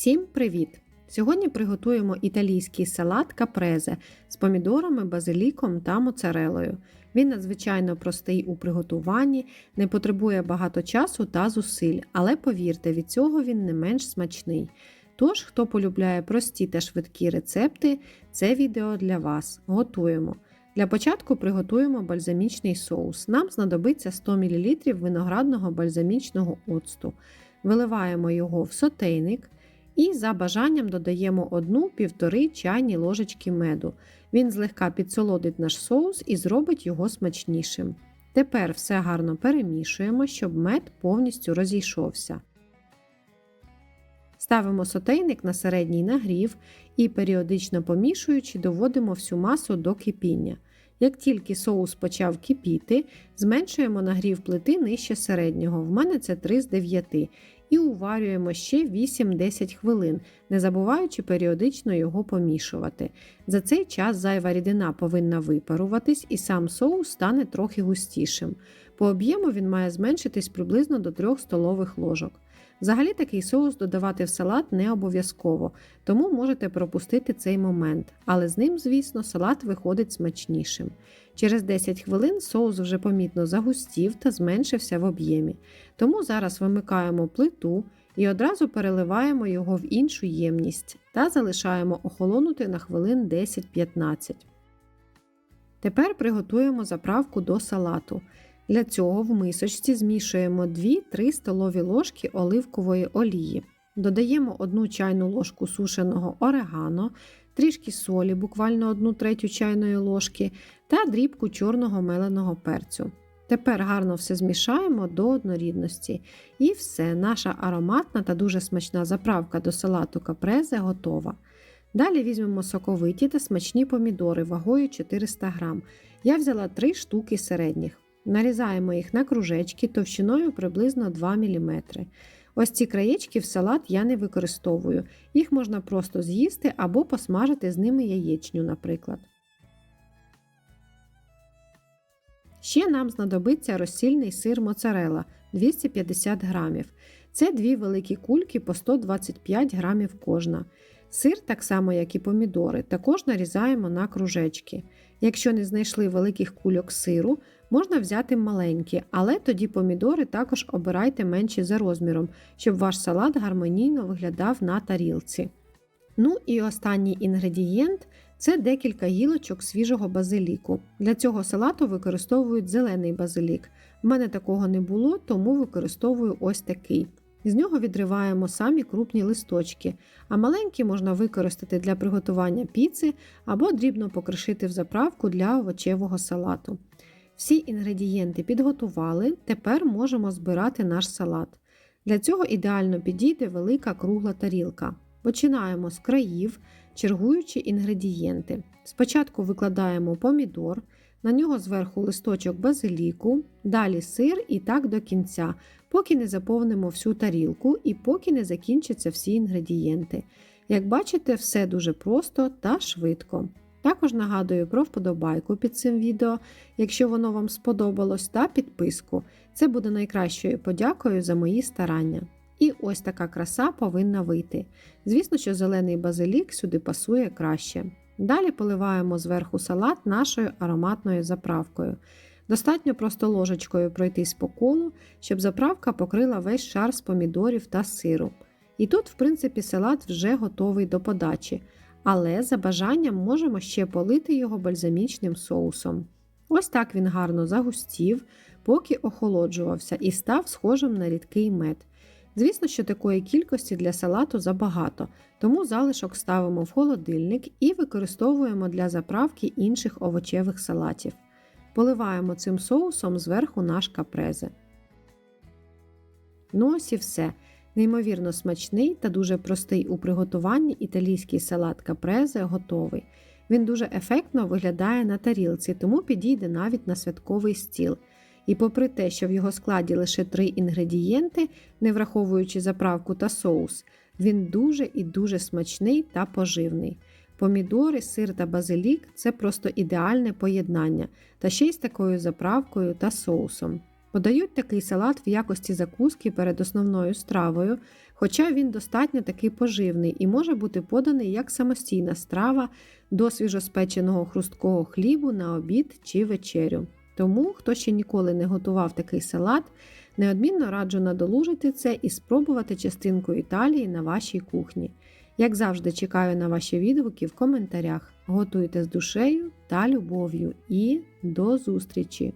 Всім привіт! Сьогодні приготуємо італійський салат капрезе з помідорами, базиліком та моцарелою. Він надзвичайно простий у приготуванні, не потребує багато часу та зусиль, але повірте, від цього він не менш смачний. Тож, хто полюбляє прості та швидкі рецепти, це відео для вас. Готуємо. Для початку приготуємо бальзамічний соус. Нам знадобиться 100 мл виноградного бальзамічного оцту. Виливаємо його в сотейник і за бажанням додаємо 1-1,5 чайні ложечки меду. Він злегка підсолодить наш соус і зробить його смачнішим. Тепер все гарно перемішуємо, щоб мед повністю розійшовся. Ставимо сотейник на середній нагрів і періодично помішуючи, доводимо всю масу до кипіння. Як тільки соус почав кипіти, зменшуємо нагрів плити нижче середнього, в мене це 3 з 9, і уварюємо ще 8-10 хвилин, не забуваючи періодично його помішувати. За цей час зайва рідина повинна випаруватись і сам соус стане трохи густішим. По об'єму він має зменшитись приблизно до 3 столових ложок. Взагалі такий соус додавати в салат не обов'язково, тому можете пропустити цей момент, але з ним, звісно, салат виходить смачнішим. Через 10 хвилин соус вже помітно загустів та зменшився в об'ємі. Тому зараз вимикаємо плиту і одразу переливаємо його в іншу ємність та залишаємо охолонути на хвилин 10-15. Тепер приготуємо заправку до салату. Для цього в мисочці змішуємо 2-3 столові ложки оливкової олії. Додаємо 1 чайну ложку сушеного орегано, трішки солі, буквально 1 третю чайної ложки, та дрібку чорного меленого перцю. Тепер гарно все змішаємо до однорідності. І все, наша ароматна та дуже смачна заправка до салату капрезе готова. Далі візьмемо соковиті та смачні помідори вагою 400 г. Я взяла 3 штуки середніх. Нарізаємо їх на кружечки товщиною приблизно 2 мм. Ось ці краєчки в салат я не використовую, їх можна просто з'їсти або посмажити з ними яєчню, наприклад. Ще нам знадобиться розсільний сир моцарела 250 г. Це дві великі кульки по 125 г кожна. Сир, так само як і помідори, також нарізаємо на кружечки. Якщо не знайшли великих кульок сиру, можна взяти маленькі, але тоді помідори також обирайте менші за розміром, щоб ваш салат гармонійно виглядав на тарілці. Ну і останній інгредієнт це декілька гілочок свіжого базиліку. Для цього салату використовують зелений базилік. У мене такого не було, тому використовую ось такий. З нього відриваємо самі крупні листочки, а маленькі можна використати для приготування піци або дрібно покришити в заправку для овочевого салату. Всі інгредієнти підготували, тепер можемо збирати наш салат. Для цього ідеально підійде велика кругла тарілка. Починаємо з країв, чергуючи інгредієнти. Спочатку викладаємо помідор, на нього зверху листочок базиліку, далі сир і так до кінця, поки не заповнимо всю тарілку і поки не закінчаться всі інгредієнти. Як бачите, все дуже просто та швидко. Також нагадую про вподобайку під цим відео, якщо воно вам сподобалось, та підписку. Це буде найкращою подякою за мої старання. І ось така краса повинна вийти. Звісно, що зелений базилік сюди пасує краще. Далі поливаємо зверху салат нашою ароматною заправкою. Достатньо просто ложечкою пройтись по колу, щоб заправка покрила весь шар з помідорів та сиру. І тут, в принципі, салат вже готовий до подачі, але за бажанням можемо ще полити його бальзамічним соусом. Ось так він гарно загустів, поки охолоджувався і став схожим на рідкий мед. Звісно, що такої кількості для салату забагато, тому залишок ставимо в холодильник і використовуємо для заправки інших овочевих салатів. Поливаємо цим соусом зверху наш капрезе. Ну ось і все. Неймовірно смачний та дуже простий у приготуванні італійський салат капрезе готовий. Він дуже ефектно виглядає на тарілці, тому підійде навіть на святковий стіл. І попри те, що в його складі лише три інгредієнти, не враховуючи заправку та соус, він дуже і дуже смачний та поживний. Помідори, сир та базилік це просто ідеальне поєднання, та ще й з такою заправкою та соусом. Подають такий салат в якості закуски перед основною стравою, хоча він достатньо такий поживний і може бути поданий як самостійна страва до свіжоспеченого хрусткого хлібу на обід чи вечерю. Тому, хто ще ніколи не готував такий салат, неодмінно раджу надолужити це і спробувати частинку Італії на вашій кухні. Як завжди, чекаю на ваші відгуки в коментарях. Готуйте з душею та любов'ю і до зустрічі!